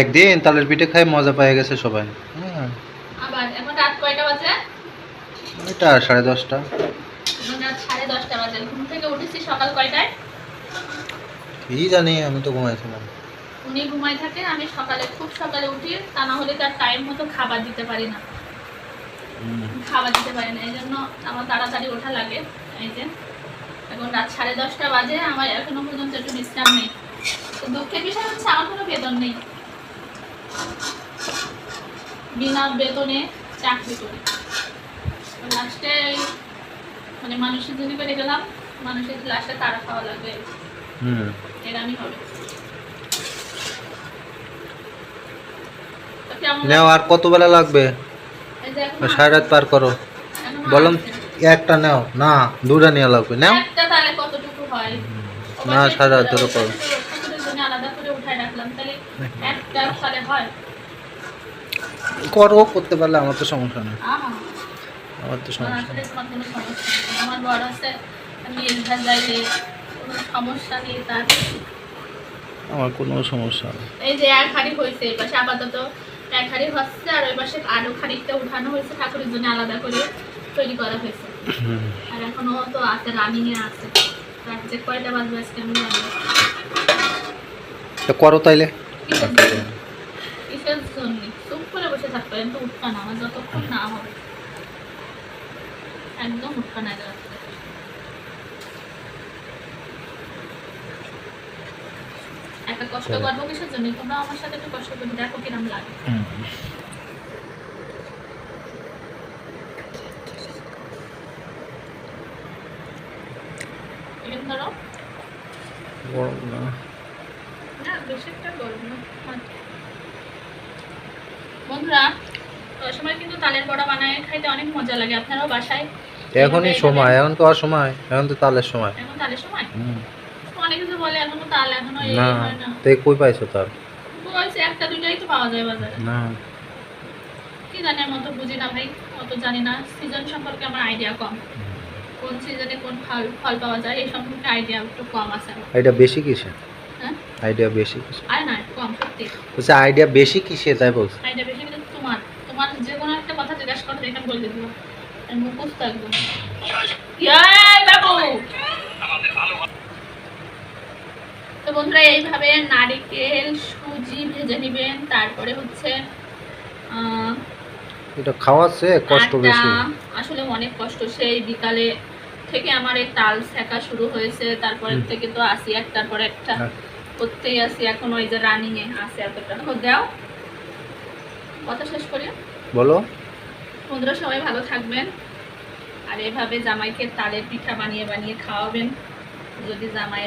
একদিন তালের পিঠে খাই মজা পেয়ে গেছে সবাই। হ্যাঁ। আবার এখন রাত কয়টা বাজে? এটা সাড়ে দশটা। সাড়ে দশটা বাজে। ঘুম থেকে উঠেছি সকাল কয়টায়? কি জানি আমি তো ঘুমাইছিলাম উনি ঘুমাই আমি সকালে খুব সকালে উঠি। তা না হলে তার টাইম মতো খাবার দিতে পারি না। খাবার দিতে পারি না এই জন্য আমার তাড়াতাড়ি ওঠা লাগে। এই যে এখন রাত সাড়ে দশটা বাজে আমার এখনও পর্যন্ত একটু বিশ্রাম নেই। দুঃখের বিষয় হচ্ছে আমার কোনো বেতন নেই। বিনা বেতনে চাকরি করি। লাস্টে মানে মানুষের জন্য পেরে গেলাম মানুষের লাস্টে তারা খাওয়া লাগবে। আমি হবে। নেও আর কত বেলা লাগবে? সাড়ে রাত পার করো। বললাম একটা নেও। না দুটা নেওয়া লাগবে। নাও। হয়? না, সাড়ে রাত ধরে করো। আলাদা করে উঠায় রাখলাম তাহলে একটা তাহলে হয়। করো করতে পারলে আমার তো সমস্যা নেই। আমার তো সমস্যা আমার বড় আছে আমি যাইলে সমস্যা নেই তার আমার কোনো সমস্যা নেই। এই যে এক হাড়ি হয়েছে এই পাশে আপাতত এক হাড়ি হচ্ছে আর ওই পাশে আরও খানিকটা উঠানো হয়েছে ঠাকুরের জন্য আলাদা করে তৈরি করা হয়েছে। আর এখনও তো আছে রানিং এ আছে। তার যে কয়টা বাজবে আজকে আমি জানি। তো করো তাইলে। না একদম উঠবে একটা কষ্ট করব কিসের জন্য? তোমরা আমার সাথে একটু কষ্ট করে দেখো কিরম লাগে। ধরো। না বেশি একটা গরম না। বন্ধুরা সময় কিন্তু তালের বড়া বানায় খাইতে অনেক মজা লাগে। আপনারাও বাসায় এখনই সময় এখন তো আর সময় এখন তো তালের সময়। এখন তালের সময়? হুম। অনেক কিছু বলে এখনও তাল এখনও এই হয় না। তো কই পাইছো তার বলছে একটা দুইটাই তো পাওয়া যায় বাজারে। না। কি জানি আমি অত বুঝি না ভাই অত জানি না। সিজন সম্পর্কে আমার আইডিয়া কম। কোন সিজনে কোন ফল ফল পাওয়া যায় এই সম্পর্কে আইডিয়া একটু কম আছে। আইডিয়া বেশি কিসে আইডিয়া বেশি আর না কম সত্যি। বলছে আইডিয়া বেশি কিসে তাই বলছে? আইডিয়া বেশি কিন্তু তোমার তোমার যে কোনো একটা কথা জিজ্ঞাসা করতে এখানে বলে দিবো। মুখস্থ একদম। ইয়াই বাবু! তো বন্ধুরা এইভাবে নারিকেল সুজি ভেজে নেবেন তারপরে হচ্ছে এটা খাওয়াচ্ছে কষ্ট আটা, বেশি। আসলে অনেক কষ্ট। সেই বিকালে থেকে আমার এই তাল শেখা শুরু হয়েছে তারপরে। থেকে তো আসি একটার পর একটা। হ্যাঁ। করতেই আছি এখন ওই যে রানিং এ আছে এতটা। তো দাও কথা শেষ করি? বলো। বন্ধুরা সবাই ভালো থাকবেন। আর এভাবে জামাইকে তালের পিঠা বানিয়ে বানিয়ে খাওয়াবেন। যদি জামাই